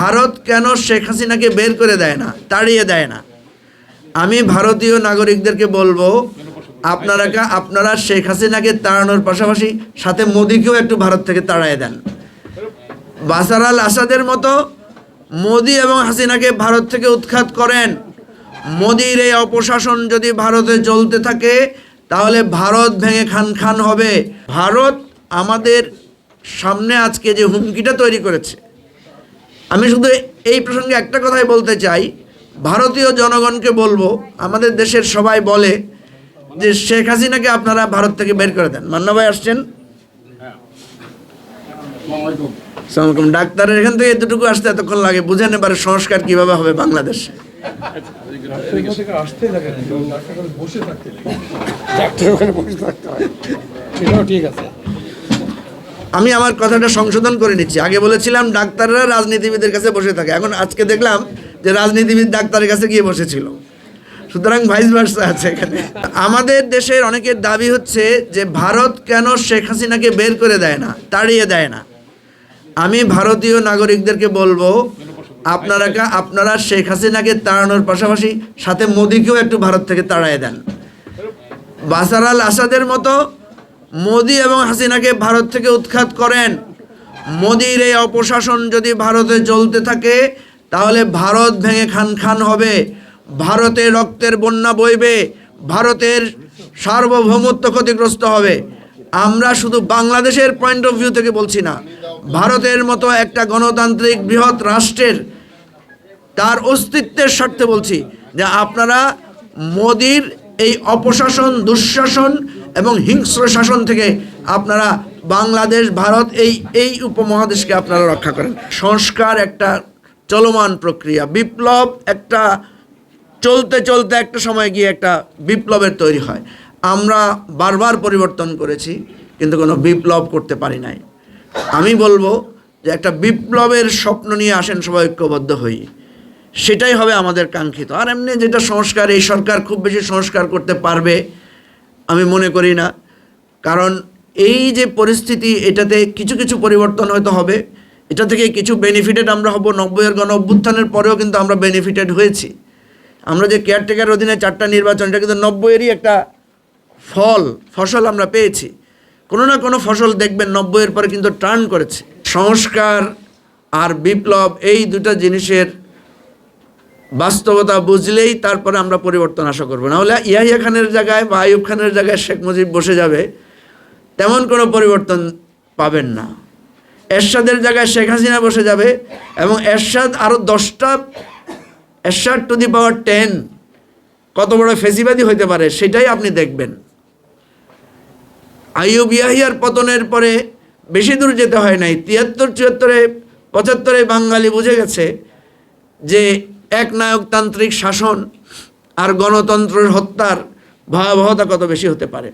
ভারত কেন শেখ হাসিনাকে বের করে দেয় না, তাড়িয়ে দেয় না? আমি ভারতীয় নাগরিকদেরকে বলব, আপনারা আপনারা শেখ হাসিনাকে তাড়ানোর পাশাপাশি সাথে মোদিকেও একটু ভারত থেকে তাড়ায় দেন। বাসার আল আসাদের মতো মোদি এবং হাসিনাকে ভারত থেকে উৎখাত করেন। মোদির এই অপশাসন যদি ভারতে চলতে থাকে, তাহলে ভারত ভেঙে খান খান হবে। ভারত আমাদের সামনে আজকে যে হুমকিটা তৈরি করেছে আমি শুধু এই প্রসঙ্গে একটা কথাই বলতে চাই। ভারতীয় জনগণকে বলব আমাদের দেশের সবাই বলে যে শেখ হাসিনাকে আপনারা ভারত থেকে বের করে দেন। মান্না ভাই আসছেন? সালামালাইকুম ডাক্তারের এখান থেকে এতটুকু আসতে এতক্ষণ লাগে বুঝেন এবারে সংস্কার কীভাবে হবে বাংলাদেশে? ডাক্তার ওখানে বসে থাকতে হয়। সেটাও ঠিক আছে। আমি আমার কথাটা সংশোধন করে নিচ্ছি। আগে বলেছিলাম ডাক্তাররা রাজনীতিবিদের কাছে বসে থাকে। এখন আজকে দেখলাম যে রাজনীতিবিদ ডাক্তারের কাছে গিয়ে বসেছিল। সুতরাং ভাইস ভার্সা আছে এখানে। আমাদের দেশের অনেকের দাবি হচ্ছে যে ভারত কেন শেখ হাসিনাকে বের করে দেয় না, তাড়িয়ে দেয় না? আমি ভারতীয় নাগরিকদেরকে বলব, আপনারা আপনারা শেখ হাসিনাকে তাড়ানোর পাশাপাশি সাথে মোদিকেও একটু ভারত থেকে তাড়ায় দেন। বাসার আল আসাদের মতো মোদি এবং হাসিনাকে ভারত থেকে উৎখাত করেন। মোদির এই অপশাসন যদি ভারতে চলতে থাকে, তাহলে ভারত ভেঙে খান খান হবে। ভারতে রক্তের বন্যা বইবে, ভারতের সার্বভৌমত্ব ক্ষতিগ্রস্ত হবে। আমরা শুধু বাংলাদেশের পয়েন্ট অফ ভিউ থেকে বলছি না, ভারতের মতো একটা গণতান্ত্রিক বৃহৎ রাষ্ট্রের তার অস্তিত্বের স্বার্থে বলছি যে আপনারা মোদির এই অপশাসন, দুঃশাসন এবং হিংস্র শাসন থেকে আপনারা বাংলাদেশ, ভারত এই এই উপমহাদেশকে আপনারা রক্ষা করেন। সংস্কার একটা চলমান প্রক্রিয়া। বিপ্লব একটা চলতে চলতে একটা সময় গিয়ে একটা বিপ্লবের তৈরি হয়। আমরা বারবার পরিবর্তন করেছি, কিন্তু কোনো বিপ্লব করতে পারি নাই। আমি বলব যে একটা বিপ্লবের স্বপ্ন নিয়ে আসেন সবাই ঐক্যবদ্ধ হই। সেটাই হবে আমাদের কাঙ্ক্ষিত। আর এমনি যেটা সংস্কার, এই সরকার খুব বেশি সংস্কার করতে পারবে আমি মনে করি না। কারণ এই যে পরিস্থিতি, এটাতে কিছু কিছু পরিবর্তন হয়তো হবে। এটা থেকে কিছু বেনিফিটেড আমরা হব। নব্বইয়ের গণ অভ্যুত্থানের পরেও কিন্তু আমরা বেনিফিটেড হয়েছি। আমরা যে কেয়ারটেকার অধীনে চারটা নির্বাচন, এটা কিন্তু নব্বইয়েরই একটা ফল, ফসল আমরা পেয়েছি। কোনো না কোনো ফসল দেখবেন নব্বইয়ের পরে কিন্তু টার্ন করেছে। সংস্কার আর বিপ্লব, এই দুটো জিনিসের বাস্তবতা বুঝলেই তারপরে আমরা পরিবর্তন আশা করব। না হলে ইয়াহিয়া খানের জায়গায় বা আইয়ুব খানের জায়গায় শেখ মুজিব বসে যাবে, তেমন কোনো পরিবর্তন পাবেন না। এরশাদের জায়গায় শেখ হাসিনা বসে যাবে এবং এরশাদ আরও দশটা, এরশাদ টু দি পাওয়ার টেন কত বড় ফেসিবাদী হইতে পারে সেটাই আপনি দেখবেন। আইয়ুব ইয়াহিয়ার পতনের পরে বেশি দূর যেতে হয় নাই, তিয়াত্তর, চুয়াত্তরে, পঁচাত্তরে বাঙালি বুঝে গেছে যে একনায়কতান্ত্রিক শাসন আর গণতন্ত্রের হত্যার ভয়াবহতা কত বেশি হতে পারে?